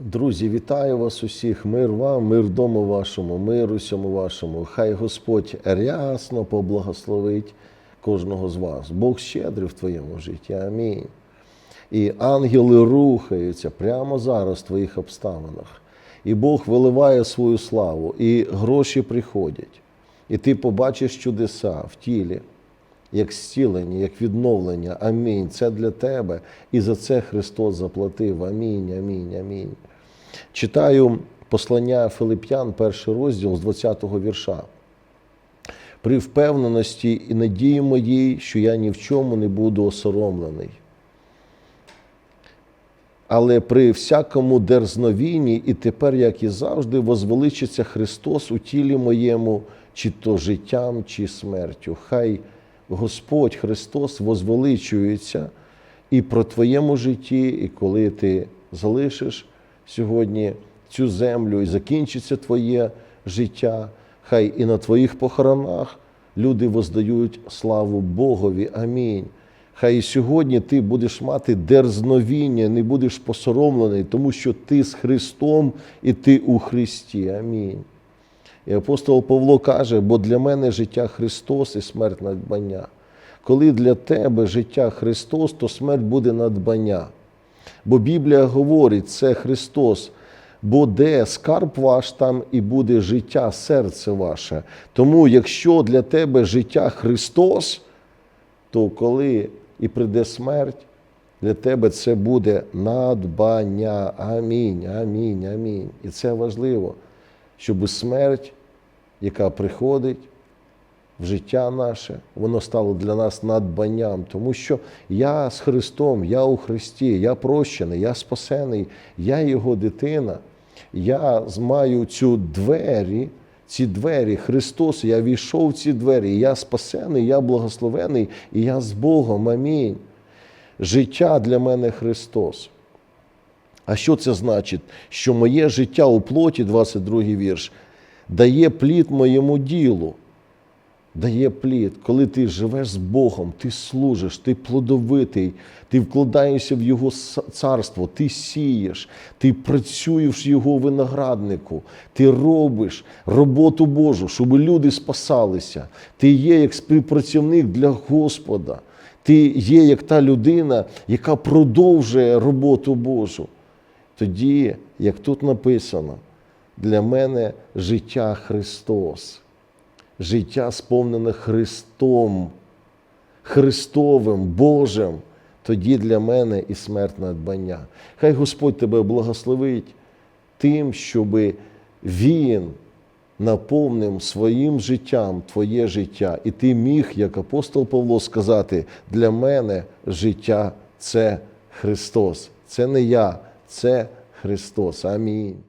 Друзі, вітаю вас усіх. Мир вам, мир дому вашому, мир усьому вашому. Хай Господь рясно поблагословить кожного з вас. Бог щедрий в твоєму житті. Амінь. І ангели рухаються прямо зараз в твоїх обставинах. І Бог виливає свою славу, і гроші приходять. І ти побачиш чудеса в тілі, як зцілення, як відновлення. Амінь. Це для тебе. І за це Христос заплатив. Амінь, амінь, амінь. Читаю послання Филип'ян, перший розділ з 20-го вірша. При впевненості і надії моїй, що я ні в чому не буду осоромлений. Але при всякому дерзновінні, і тепер, як і завжди, возвеличиться Христос у тілі моєму, чи то життям, чи смертю. Хай Господь Христос возвеличується і про твоєму житті, і коли ти залишиш сьогодні цю землю і закінчиться твоє життя, хай і на твоїх похоронах люди воздають славу Богові. Амінь. Хай і сьогодні ти будеш мати дерзновіння, не будеш посоромлений, тому що ти з Христом і ти у Христі. Амінь. І апостол Павло каже, бо для мене життя Христос і смерть надбання. Коли для тебе життя Христос, то смерть буде надбання. Бо Біблія говорить, це Христос, бо де скарб ваш, там і буде життя, серце ваше. Тому, якщо для тебе життя Христос, то коли і прийде смерть, для тебе це буде надбання. Амінь, амінь, амінь. І це важливо, щоб смерть, яка приходить в життя наше, воно стало для нас надбанням, тому що я з Христом, я у Христі, я прощений, я спасений, я Його дитина, я маю цю двері. Ці двері, Христос, я війшов в ці двері, я спасений, я благословений, і я з Богом. Амінь. Життя для мене Христос. А що це значить? Що моє життя у плоті, 22-й вірш, дає плід моєму ділу. Дає плід, коли ти живеш з Богом, ти служиш, ти плодовитий, ти вкладаєшся в Його царство, ти сієш, ти працюєш Його винограднику, ти робиш роботу Божу, щоб люди спасалися. Ти є як співпрацівник для Господа. Ти є як та людина, яка продовжує роботу Божу. Тоді, як тут написано, для мене життя Христос життя сповнене Христом, Христовим, Божим, тоді для мене і смерть надбання. Хай Господь тебе благословить тим, щоб Він наповнив своїм життям твоє життя. І ти міг, як апостол Павло, сказати, для мене життя це Христос. Це не я, це Христос. Амінь.